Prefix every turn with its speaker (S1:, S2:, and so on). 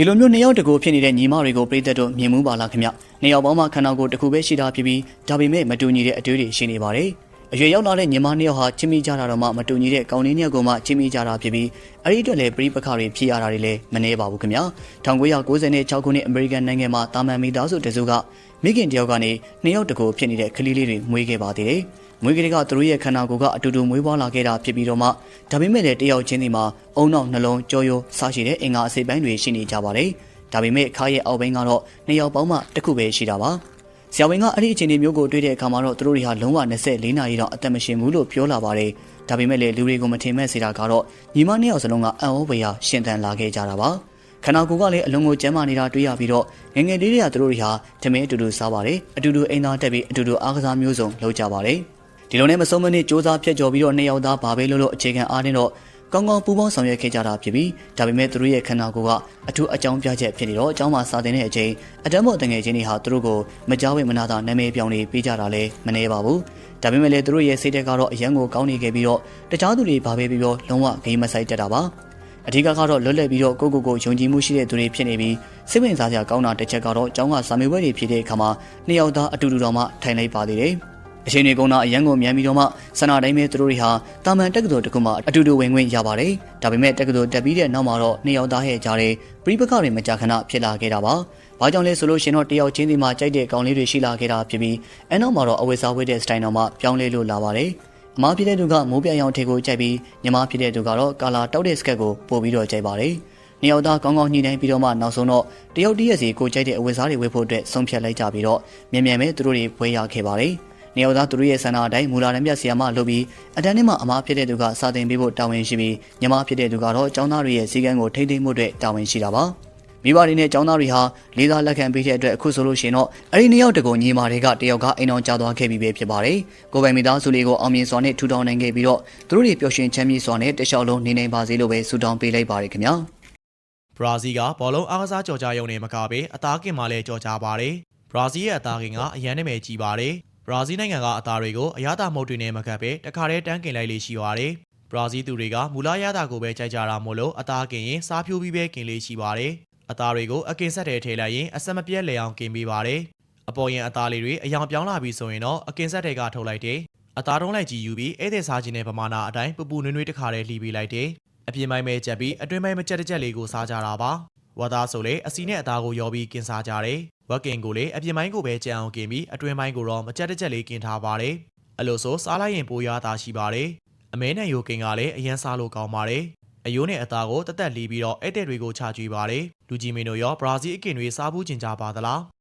S1: ဒီလိုမျိုးနှစ်ယောက်တကူဖြစ်နေတဲ့ညီမတွေကိုပြည်သက်တို့မြင်မှုပါလားခင်ဗျနှစ်ယောက်ပေါင်းမှခန္ဓာကိုယ်တစ်ခုပဲရှိတာဖြစ်ပြီးဒါပေမဲ့မတူညီတဲ့အတွေ့အကြုံရှိနေပါတယ် အရွယ်ရောက်လာတဲ့ညီမနှစ်ယောက်ဟာချင်းမိကြတာတော့မှမတူညီတဲ့ကောင်းလေးနှစ်ယောက်ကမှချင်းမိကြတာဖြစ်ပြီးအဲ့ဒီအတွက်လည်းပြိပခါတွေဖြစ်ရတာတွေလည်းမနှဲပါဘူးခင်ဗျ1996ခုနှစ်အမေရိကန်နိုင်ငံမှာတာမန်မိသားစုတစုကမိခင်တယောက်ကနေနှစ်ယောက်တကူဖြစ်နေတဲ့ကလေးလေးတွေမွေးခဲ့ပါသေးတယ်မွေးကလေးကသူတို့ရဲ့ခန္ဓာကိုယ်ကအတူတူမွေးဖွားလာခဲ့တာဖြစ်ပြီးတော့မှဒါပေမဲ့လည်းတယောက်ချင်းစီမှာအုံနောက်နှလုံးကြောရိုးစရှိတဲ့အင်္ဂါအစိပ်ပိုင်းတွေရှိနေကြပါတယ်။ဒါပေမဲ့ခါရဲ့အောက်ပိုင်းကတော့နှစ်ယောက်ပေါင်းမှတစ်ခုပဲရှိတာပါ။ ဆရာဝန်ကအဲ့ဒီအခြေအနေမျိုးကိုတွေ့တဲ့အခါမှာတော့သူတို့တွေဟာလုံးဝ24နာရီတော့အသက်မရှင်ဘူးလို့ပြောလာပါတယ်။ဒါပေမဲ့လည်းလူတွေကိုမထင်မဲ့စေတာကတော့ညီမနှစ်ယောက်စလုံးကအံ့ဩဖွယ်ရာရှင်သန်လာခဲ့ကြတာပါ။ခန္ဓာကိုယ်ကလည်းအလုံးကိုကျန်းမာနေတာတွေ့ရပြီးတော့ငယ်ငယ်လေးတွေကသူတို့တွေဟာတမင်အတူတူစားပါတယ်။အတူတူအိမ်သားတက်ပြီးအတူတူအားကစားမျိုးစုံလုပ်ကြပါတယ်။ဒီလိုနဲ့မဆုံးမနစ်စ조사ဖြတ်ကျော်ပြီးတော့နှစ်ယောက်သားဘာပဲလို့လို့အခြေခံအားနဲ့တော့ ကောင်းကောင်းပူးပေါင်းဆောင်ရွက်ခဲ့ကြတာဖြစ်ပြီးဒါပေမဲ့သူတို့ရဲ့ခန္ဓာကိုယ်ကအထူးအကြောင်းပြချက်ဖြစ်နေတော့အကြောင်းမှစာတင်တဲ့အချိန်အတမ်းမို့တငယ်ချင်းတွေဟာသူတို့ကိုမကြောက်ဝဲမနာတာနာမည်ပြောင်းနေပေးကြတာလည်းမနှဲပါဘူးဒါပေမဲ့လည်းသူတို့ရဲ့စိတ်တက်ကတော့အရန်ကိုကောင်းနေခဲ့ပြီးတော့တခြားသူတွေဘာပဲပြောလုံးဝဂိမ်းမဆိုင်တတ်တာပါအဓိကကတော့လွတ်လပ်ပြီးတော့ကိုကိုကိုယုံကြည်မှုရှိတဲ့သူတွေဖြစ်နေပြီးစိတ်ဝင်စားစရာကောင်းတာတစ်ချက်ကတော့အကြောင်းကစာမေးပွဲတွေဖြစ်တဲ့အခါမှာနှစ်ယောက်သားအတူတူတော်မှထိုင်လိုက်ပါသေးတယ် အချိန်တွေကုန်တာအရန်ကိုမြန်ပြီးတော့မှဆန္ဒတိုင်းပဲသူတို့တွေဟာတာမန်တက္ကသိုလ်တစ်ခုမှအတူတူဝင်ခွင့်ရပါတယ်။ဒါပေမဲ့တက္ကသိုလ်တက်ပြီးတဲ့နောက်မှာတော့နှစ်ယောက်သားရဲ့ကြားထဲပြိပခတွေမကြာခဏဖြစ်လာခဲ့တာပါ။ဘာကြောင့်လဲဆိုလို့ရှင်တော့တယောက်ချင်းစီမှာကြိုက်တဲ့ကောင်လေးတွေရှိလာခဲ့တာဖြစ်ပြီးအဲနောက်မှာတော့အဝတ်စားဝတ်တဲ့စတိုင်တော်မှပြောင်းလဲလို့လာပါတယ်။အမားဖြစ်တဲ့သူကမိုးပြရောင်ထေကိုကြိုက်ပြီးညီမဖြစ်တဲ့သူကတော့ကာလာတောက်တဲ့စကတ်ကိုပို့ပြီးတော့ကြိုက်ပါတယ်။နှစ်ယောက်သားကောင်းကောင်းညှိနှိုင်းပြီးတော့မှနောက်ဆုံးတော့တယောက်တည်းရဲ့စီကိုကြိုက်တဲ့အဝတ်စားတွေဝတ်ဖို့အတွက်ဆုံးဖြတ်လိုက်ကြပြီးတော့မြန်မြန်ပဲသူတို့တွေဝယ်ရခဲ့ပါတယ်။ နေရောက်သားသူတို့ရဲ့ဆန္ဒအတိုင်းမူလာတန်းပြဆီယာမလုပ်ပြီးအတန်းထဲမှာအမားဖြစ်တဲ့သူကစာတင်ပေးဖို့တာဝန်ရှိပြီးညီမဖြစ်တဲ့သူကတော့ចောင်းသားတွေရဲ့စီကံကိုထိမ့်သိမ်းမှုအတွက်တာဝန်ရှိတာပါမိဘတွေနဲ့ចောင်းသားတွေဟာလေးစားလက်ခံပေးတဲ့အတွက်အခုဆိုလို့ရှိရင်တော့အဲ့ဒီနှစ်ယောက်တကူညီမတွေကတယောက်ကအိမ်အောင်ကြာသွားခဲ့ပြီပဲဖြစ်ပါတယ်ကိုယ်ပိုင်မိသားစုလေးကိုအောင်မြင်စွာနဲ့ထူထောင်နိုင်ခဲ့ပြီးတော့သူတို့တွေပျော်ရွှင်ချမ်းမြေ့စွာနဲ့တခြားလုံးနေနိုင်ပါစေလို့ပဲဆုတောင်းပေးလိုက်ပါတယ်ခင်ဗျာ
S2: ဘရာဇီးကဘောလုံးအားကစားကြော်ကြားရုံနဲ့မကပဲအသားကင်မှလည်းကြော်ကြားပါတယ်ဘရာဇီးရဲ့အသားကင်ကအရန်နာမည်ကြီးပါတယ် ဘရာဇီးနိုင်ငံကအသားတွေကိုအရသာမုတ်တွေနဲ့မကပ်ပဲတခါတည်းတန်းကင်လိုက်လေးရှိပါတယ်ဘရာဇီးသူတွေကမူလရတာကိုပဲကြိုက်ကြတာမို့လို့အသားကင်ရင်စားဖြိုးပြီးပဲကင်လေးရှိပါတယ်အသားတွေကိုအကင်ဆက်ထဲထည့်လိုက်ရင်အဆက်မပြတ်လေအောင်ကင်ပေးပါတယ်အပေါ်ရင်အသားလေးတွေအယောင်ပြောင်းလာပြီဆိုရင်တော့အကင်ဆက်တွေကထုတ်လိုက်တယ်အသားတုံးလိုက်ကြည့်ယူပြီးဧည့်သည်စားခြင်းတဲ့ပမာဏအတိုင်းပူပူနွေ့နွေ့တခါတည်းလှီးပေးလိုက်တယ်အပြင်ပိုင်းပဲကြက်ပြီးအတွင်းပိုင်းမကြက်တစ်ကြက်လေးကိုစားကြတာပါဝါသားဆိုလေအစီနဲ့အသားကိုရောပြီးကင်စားကြတယ် ဝက်ကင်ကိုလေအပြင်ပိုင်းကိုပဲကြံအောင်ကင်ပြီးအတွင်းပိုင်းကိုတော့မကြက်တစ်ကြက်လေးကင်ထားပါတယ်အလို့ဆိုစားလိုက်ရင်ပိုရသားရှိပါတယ်အမဲနဲ့ယိုကင်ကလည်းအရန်စားလို့ကောင်းပါတယ်အယိုးနဲ့အသားကိုတသက်လီးပြီးတော့ဧည့်သည်တွေကိုချကြွေးပါတယ်လူကြီးမင်းတို့ရောဘရာဇီးအကင်တွေစားဘူးကျင်ကြပါသလား